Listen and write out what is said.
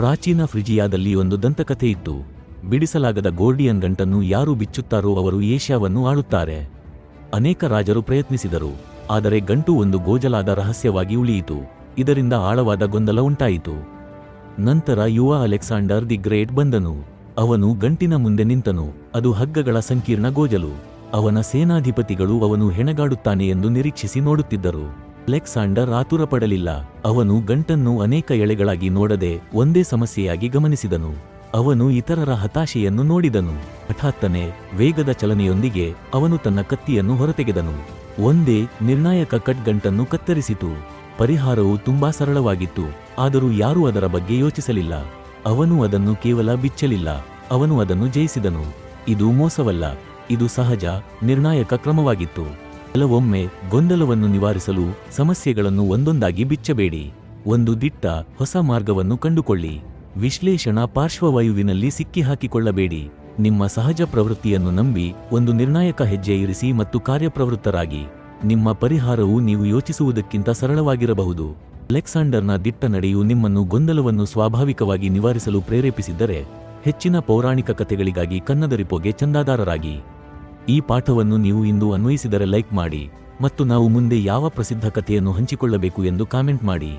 ಪ್ರಾಚೀನ ಫ್ರಿಜಿಯಾದಲ್ಲಿ ಒಂದು ದಂತಕಥೆ ಇತ್ತು ಬಿಡಿಸಲಾಗದ ಗೋರ್ಡಿಯನ್ ಗಂಟನ್ನು ಯಾರು ಬಿಚ್ಚುತ್ತಾರೋ ಅವರು ಏಷ್ಯಾವನ್ನು ಆಳುತ್ತಾರೆ. ಅನೇಕ ರಾಜರು ಪ್ರಯತ್ನಿಸಿದರು, ಆದರೆ ಗಂಟು ಒಂದು ಗೋಜಲಾದ ರಹಸ್ಯವಾಗಿ ಉಳಿಯಿತು, ಇದರಿಂದ ಆಳವಾದ ಗೊಂದಲ ಉಂಟಾಯಿತು. ನಂತರ ಯುವ ಅಲೆಕ್ಸಾಂಡರ್ ದಿ ಗ್ರೇಟ್ ಬಂದನು, ಅವನು ಗಂಟಿನ ಮುಂದೆ ನಿಂತನು, ಅದು ಹಗ್ಗಗಳ ಸಂಕೀರ್ಣ ಗೋಜಲು, ಅವನ ಸೇನಾಧಿಪತಿಗಳು ಅವನು ಹೆಣಗಾಡುತ್ತಾನೆ ಎಂದು ನಿರೀಕ್ಷಿಸಿ ನೋಡುತ್ತಿದ್ದರು. ಅಲೆಕ್ಸಾಂಡರ್ ಆತುರಪಡಲಿಲ್ಲ. ಅವನು ಗಂಟನ್ನು ಅನೇಕ ಎಳೆಗಳಾಗಿ ನೋಡದೆ ಒಂದೇ ಸಮಸ್ಯೆಯಾಗಿ ಗಮನಿಸಿದನು. ಅವನು ಇತರರ ಹತಾಶೆಯನ್ನು ನೋಡಿದನು. ಹಠಾತ್ತನೆ ವೇಗದ ಚಲನೆಯೊಂದಿಗೆ ಅವನು ತನ್ನ ಕತ್ತಿಯನ್ನು ಹೊರತೆಗೆದನು. ಒಂದೇ ನಿರ್ಣಾಯಕ ಕಟ್ ಗಂಟನ್ನು ಕತ್ತರಿಸಿತು. ಪರಿಹಾರವು ತುಂಬಾ ಸರಳವಾಗಿತ್ತು. ಆದರೂ ಯಾರೂ ಅದರ ಬಗ್ಗೆ ಯೋಚಿಸಲಿಲ್ಲ. ಅವನು ಅದನ್ನು ಕೇವಲ ಬಿಚ್ಚಲಿಲ್ಲ. ಅವನು ಅದನ್ನು ಜಯಿಸಿದನು. ಇದು ಮೋಸವಲ್ಲ. ಇದು ಸಹಜ, ನಿರ್ಣಾಯಕ ಕ್ರಮವಾಗಿತ್ತು. ಕೆಲವೊಮ್ಮೆ ಗೊಂದಲವನ್ನು ನಿವಾರಿಸಲು ಸಮಸ್ಯೆಗಳನ್ನು ಒಂದೊಂದಾಗಿ ಬಿಚ್ಚಬೇಡಿ. ಒಂದು ದಿಟ್ಟ ಹೊಸ ಮಾರ್ಗವನ್ನು ಕಂಡುಕೊಳ್ಳಿ. ವಿಶ್ಲೇಷಣಾ ಪಾರ್ಶ್ವವಾಯುವಿನಲ್ಲಿ ಸಿಕ್ಕಿಹಾಕಿಕೊಳ್ಳಬೇಡಿ. ನಿಮ್ಮ ಸಹಜ ಪ್ರವೃತ್ತಿಯನ್ನು ನಂಬಿ ಒಂದು ನಿರ್ಣಾಯಕ ಹೆಜ್ಜೆ ಇರಿಸಿ ಮತ್ತು ಕಾರ್ಯಪ್ರವೃತ್ತರಾಗಿ. ನಿಮ್ಮ ಪರಿಹಾರವು ನೀವು ಯೋಚಿಸುವುದಕ್ಕಿಂತ ಸರಳವಾಗಿರಬಹುದು. ಅಲೆಕ್ಸಾಂಡರ್ನ ದಿಟ್ಟ ನಡೆಯು ನಿಮ್ಮನ್ನು ಗೊಂದಲವನ್ನು ಸ್ವಾಭಾವಿಕವಾಗಿ ನಿವಾರಿಸಲು ಪ್ರೇರೇಪಿಸಿದ್ದರೆ, ಹೆಚ್ಚಿನ ಪೌರಾಣಿಕ ಕಥೆಗಳಿಗಾಗಿ ಕನ್ನದರಿಪೋಗೆ ಚಂದಾದಾರರಾಗಿ. ಈ ಪಾಠವನ್ನು ನೀವು ಇಂದು ಅನ್ವಯಿಸಿದರೆ ಲೈಕ್ ಮಾಡಿ ಮತ್ತು ನಾವು ಮುಂದೆ ಯಾವ ಪ್ರಸಿದ್ಧ ಕಥೆಯನ್ನು ಹಂಚಿಕೊಳ್ಳಬೇಕು ಎಂದು ಕಾಮೆಂಟ್ ಮಾಡಿ.